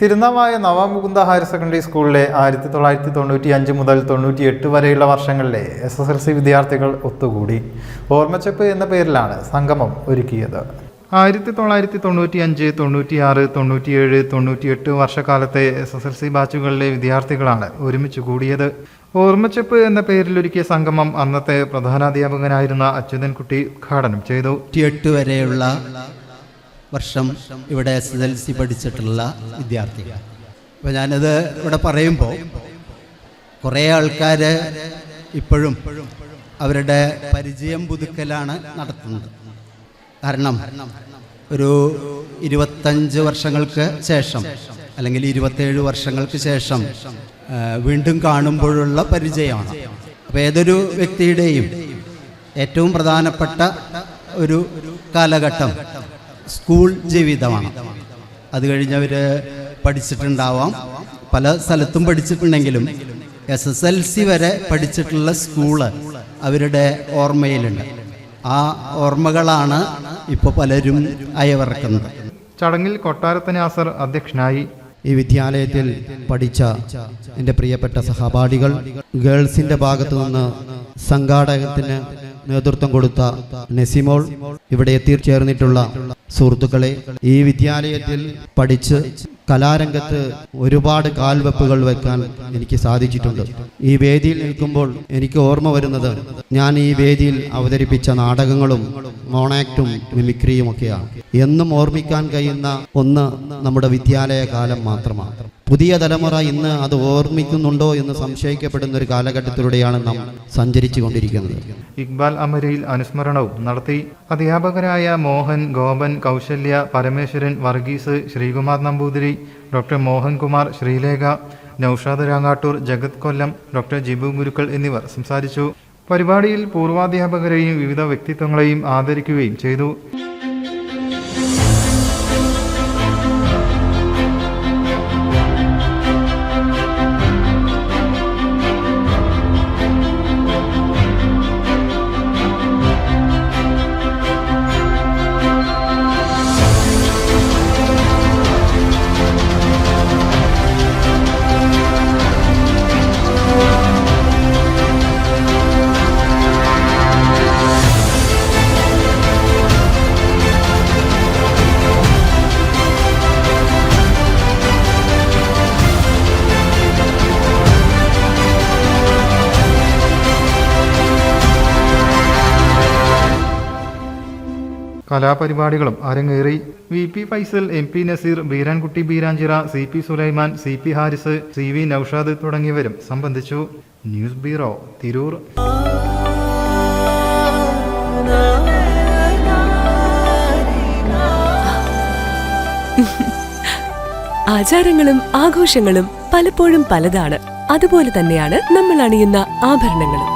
Thirunavaya Navamukunda higher secondary സ്കൂളിലെ ആയിരത്തി തൊള്ളായിരത്തി തൊണ്ണൂറ്റി അഞ്ച് മുതൽ തൊണ്ണൂറ്റി എട്ട് വരെയുള്ള വർഷങ്ങളിലെ എസ് എസ് എൽ സി വിദ്യാർത്ഥികൾ ഒത്തുകൂടി. ഓർമ്മച്ചെപ്പ് എന്ന പേരിലാണ് സംഗമം ഒരുക്കിയത്. ആയിരത്തി തൊള്ളായിരത്തി തൊണ്ണൂറ്റി അഞ്ച് തൊണ്ണൂറ്റിയാറ് തൊണ്ണൂറ്റിയേഴ് തൊണ്ണൂറ്റിയെട്ട് വർഷക്കാലത്തെ എസ് എസ് എൽ സി ബാച്ചുകളിലെ വിദ്യാർത്ഥികളാണ് ഒരുമിച്ച് കൂടിയത്. ഓർമ്മച്ചെപ്പ് എന്ന പേരിൽ ഒരുക്കിയ സംഗമം അന്നത്തെ പ്രധാനാധ്യാപകനായിരുന്ന അച്യുതൻകുട്ടി ഉദ്ഘാടനം ചെയ്തു. എട്ട് വരെയുള്ള വർഷം ഇവിടെ എസ് എസ് എൽ സി പഠിച്ചിട്ടുള്ള വിദ്യാർത്ഥികൾ. അപ്പോൾ ഞാനത് ഇവിടെ പറയുമ്പോൾ കുറേ ആൾക്കാർ ഇപ്പോഴും അവരുടെ പരിചയം പുതുക്കലാണ് നടത്തുന്നത്. കാരണം ഒരു ഇരുപത്തഞ്ച് വർഷങ്ങൾക്ക് ശേഷം അല്ലെങ്കിൽ ഇരുപത്തേഴ് വർഷങ്ങൾക്ക് ശേഷം വീണ്ടും കാണുമ്പോഴുള്ള പരിചയമാണ്. അപ്പോൾ ഏതൊരു വ്യക്തിയുടെയും ഏറ്റവും പ്രധാനപ്പെട്ട ഒരു കാലഘട്ടം സ്കൂൾ ജീവിതമാണ്. അത് കഴിഞ്ഞവർ പഠിച്ചിട്ടുണ്ടാവാം. പല സ്ഥലത്തും പഠിച്ചിട്ടുണ്ടെങ്കിലും എസ് എസ് എൽ സി വരെ പഠിച്ചിട്ടുള്ള സ്കൂൾ അവരുടെ ഓർമ്മയിലുണ്ട്. ആ ഓർമ്മകളാണ് ഇപ്പോൾ പലരും അയവിറക്കുന്നത്. ചടങ്ങിൽ കൊട്ടാരത്തനാസർ അധ്യക്ഷനായി. ഈ വിദ്യാലയത്തിൽ പഠിച്ച എന്റെ പ്രിയപ്പെട്ട സഹപാഠികൾ ഗേൾസിന്റെ ഭാഗത്തു നിന്ന് സംഘാടകത്തിന് നേതൃത്വം കൊടുത്ത നെസിമോൾ ഇവിടെ എത്തിച്ചേർന്നിട്ടുള്ള സുഹൃത്തുക്കളെ ഈ വിദ്യാലയത്തിൽ പഠിച്ച് കലാരംഗത്ത് ഒരുപാട് കാൽവെപ്പുകൾ വെക്കാൻ എനിക്ക് സാധിച്ചിട്ടുണ്ട്. ഈ വേദിയിൽ നിൽക്കുമ്പോൾ എനിക്ക് ഓർമ്മ വരുന്നത് ഞാൻ ഈ വേദിയിൽ അവതരിപ്പിച്ച നാടകങ്ങളും മോണാക്റ്റും മിമിക്രിയും ഒക്കെയാണ്. എന്നും ഓർമ്മിക്കാൻ കഴിയുന്ന ഒന്ന് നമ്മുടെ വിദ്യാലയ കാലം മാത്രമാണ്. പുതിയ തലമുറ ഇന്ന് അത് ഓർമ്മിക്കുന്നുണ്ടോ എന്ന് സംശയിക്കപ്പെടുന്ന ഒരു കാലഘട്ടത്തിലൂടെയാണ് നാം സഞ്ചരിച്ചു കൊണ്ടിരിക്കുന്നത് ഇക്ബാൽ അമരയിൽ അനുസ്മരണവും നടത്തി അധ്യാപകരായ മോഹൻ ഗോപൻ കൗശല്യ പരമേശ്വരൻ വർഗീസ് ശ്രീകുമാർ നമ്പൂതിരി ഡോക്ടർ മോഹൻകുമാർ ശ്രീലേഖ നൌഷാദ് രാങ്ങാട്ടൂർ ജഗത് കൊല്ലം ഡോക്ടർ ജിബു ഗുരുക്കൾ എന്നിവർ സംസാരിച്ചു. പരിപാടിയിൽ പൂർവാധ്യാപകരെയും വിവിധ വ്യക്തിത്വങ്ങളെയും ആദരിക്കുകയും ചെയ്തു. കലാപരിപാടികളും അരങ്ങേറി. V P Faisal M P Nazeer Beerankutty Beeranchira C P Sulaiman C P Haris C V Noushad തുടങ്ങിയവരും സംബന്ധിച്ചു. News bureau Tirur. ആചാരങ്ങളും ആഘോഷങ്ങളും പലപ്പോഴും പലതാണ്. അതുപോലെ തന്നെയാണ് നമ്മൾ അണിയുന്ന ആഭരണങ്ങളും.